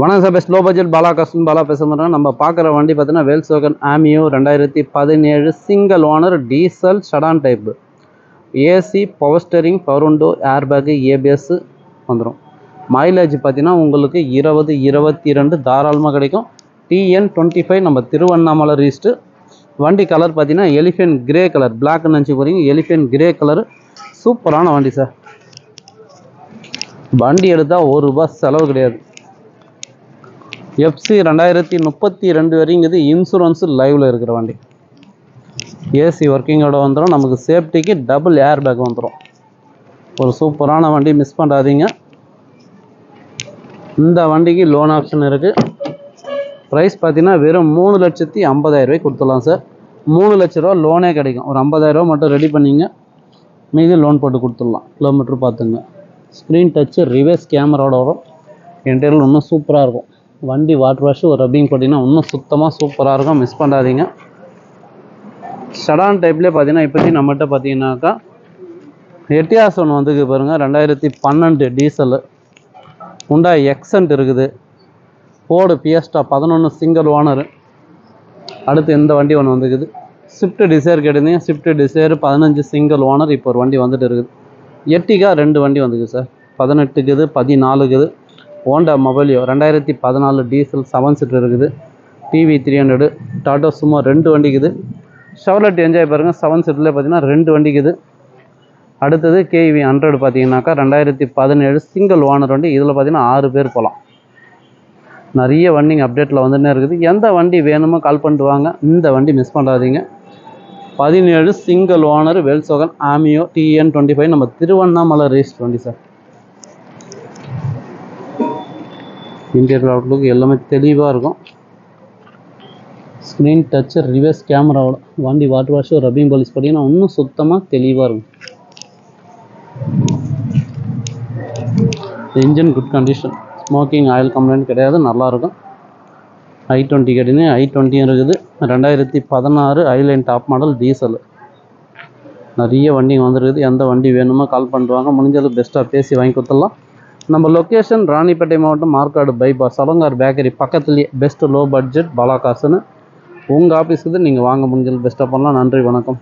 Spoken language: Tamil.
வணக்கம் சார் பெஸ்ட் லோ பட்ஜெட் பாலா கஸ்டன் பாலா பேச மாட்டோம் நம்ம பார்க்குற வண்டி பார்த்தீங்கன்னா வேல்சோகன் ஆமியோ ரெண்டாயிரத்தி பதினேழு single owner diesel sedan type AC power steering power window airbag ABS வந்துடும் மைலேஜ் பார்த்தீங்கன்னா உங்களுக்கு இருபது இருபத்தி ரெண்டு தாராளமாக கிடைக்கும். டிஎன் டுவெண்ட்டி ஃபைவ் நம்ம திருவண்ணாமலை ரீஸ்ட்டு வண்டி கலர் பார்த்தீங்கன்னா எலிஃபென்ட் கிரே கலர் பிளாக்னு நினச்சி போகிறீங்க எலிஃபென்ட் கிரே கலர் சூப்பரான வண்டி சார். வண்டி எடுத்தால் ஒரு ரூபா செலவு கிடையாது. எஃப்சி ரெண்டாயிரத்தி முப்பத்தி ரெண்டு வரைங்கிறது இன்சூரன்ஸு லைவில் இருக்கிற வண்டி. ஏசி ஒர்க்கிங்கோட வந்துடும் நமக்கு சேஃப்டிக்கு டபுள் ஏர் பேக் வந்துடும் ஒரு சூப்பரான வண்டி மிஸ் பண்ணாதீங்க. இந்த வண்டிக்கு லோன் ஆப்ஷன் இருக்குது ப்ரைஸ் பார்த்தீங்கன்னா வெறும் மூணு லட்சத்தி ஐம்பதாயிரம் ரூபாய்க்கு கொடுத்துடலாம் சார் மூணு லட்ச ரூபா லோனே கிடைக்கும். ஒரு ஐம்பதாயிரரூவா மட்டும் ரெடி பண்ணிங்க. மீதி லோன் போட்டு கொடுத்துடலாம். கிலோமீட்டர் பார்த்துங்க ஸ்க்ரீன் டச்சு ரிவர்ஸ் கேமராவோட வரும். இன்டீரியல் இன்னும் சூப்பராக இருக்கும். வண்டி வாட்டர் வாஷ் ஒரு ரப்பிங் போட்டிங்கன்னா இன்னும் சுத்தமாக சூப்பராக இருக்கும். மிஸ் பண்ணாதீங்க. ஷடான் டைப்லேயே பார்த்தீங்கன்னா இப்போதைக்கு நம்மகிட்ட பார்த்தீங்கன்னாக்கா எட்டியாஸ் ஒன்று வந்துக்கு பாருங்கள் ரெண்டாயிரத்தி பன்னெண்டு டீசலு உண்டா எக்ஸன்ட் இருக்குது. ஃபோர்டு பியஸ்டா பதினொன்று சிங்கிள் ஓனர் அடுத்து இந்த வண்டி ஒன்று வந்துக்குது ஸ்விஃப்ட் டிசைர் கேட்டிருந்தீங்க. ஸ்விஃப்ட் டிசைர் பதினஞ்சு சிங்கிள் ஓனர் இப்போ ஒரு வண்டி வந்துட்டு இருக்குது. எட்டிக்கா ரெண்டு வண்டி வந்துக்குது சார் பதினெட்டுக்குது பதினாலுக்குது ஹோண்டா மொபைலியோ ரெண்டாயிரத்தி பதினாலு டீசல் செவன் சீட்டர் இருக்குது. டிவி த்ரீ ஹண்ட்ரடு டாட்டா சும்மா ரெண்டு வண்டிக்குது ஷவர்லெட் என்ஜாய் பாருங்கள் செவன் சீட்டில் பார்த்தீங்கன்னா ரெண்டு வண்டிக்குது அடுத்தது கேவி ஹண்ட்ரட் பார்த்தீங்கன்னாக்கா ரெண்டாயிரத்தி பதினேழு சிங்கிள் ஓனர் வண்டி. இதில் பார்த்தீங்கன்னா ஆறு பேர் போகலாம் நிறைய வண்டிங்க அப்டேட்டில் வந்துன்னே இருக்குது. எந்த வண்டி வேணுமோ கால் பண்ணிட்டு வாங்க. இந்த வண்டி மிஸ் பண்ணாதீங்க. பதினேழு single owner Volkswagen Ameo TN twenty five நம்ம திருவண்ணாமலை ரேஸ் வண்டி சார் இன்டீரியர் அவுட்லுக் எல்லாமே தெளிவாக இருக்கும். ஸ்க்ரீன் டச்சு ரிவர்ஸ் கேமராவோட வண்டி வாட்டர் வாஷ் ரப்பிங் பாலிஸ் பார்த்தீங்கன்னா இன்னும் சுத்தமாக தெளிவாக இருக்கும். Engine good condition smoking oil complaint கிடையாது நல்லாயிருக்கும் ஐ டுவெண்ட்டி கேட்டீங்கன்னா ஐ டுவெண்ட்டியும் இருக்குது. ரெண்டாயிரத்தி பதினாறு ஐலைன் டாப் மாடல் டீசல் நிறைய வண்டிங்க வந்துருக்குது. எந்த வண்டி வேணுமோ கால் பண்ணுவாங்க முடிஞ்சது பெஸ்ட்டாக பேசி வாங்கி கொடுத்துடலாம். நம்ம லொக்கேஷன் ராணிப்பேட்டை மாவட்டம் மார்க்காடு பைபாஸ் அலங்கார் பேக்கரி பக்கத்துலேயே பெஸ்ட்டு லோ பட்ஜெட் பலாகாசுன்னு உங்கள் ஆஃபீஸுக்கு நீங்கள் வாங்க முடிஞ்சது. பெஸ்ட்டாக பண்ணலாம் நன்றி வணக்கம்.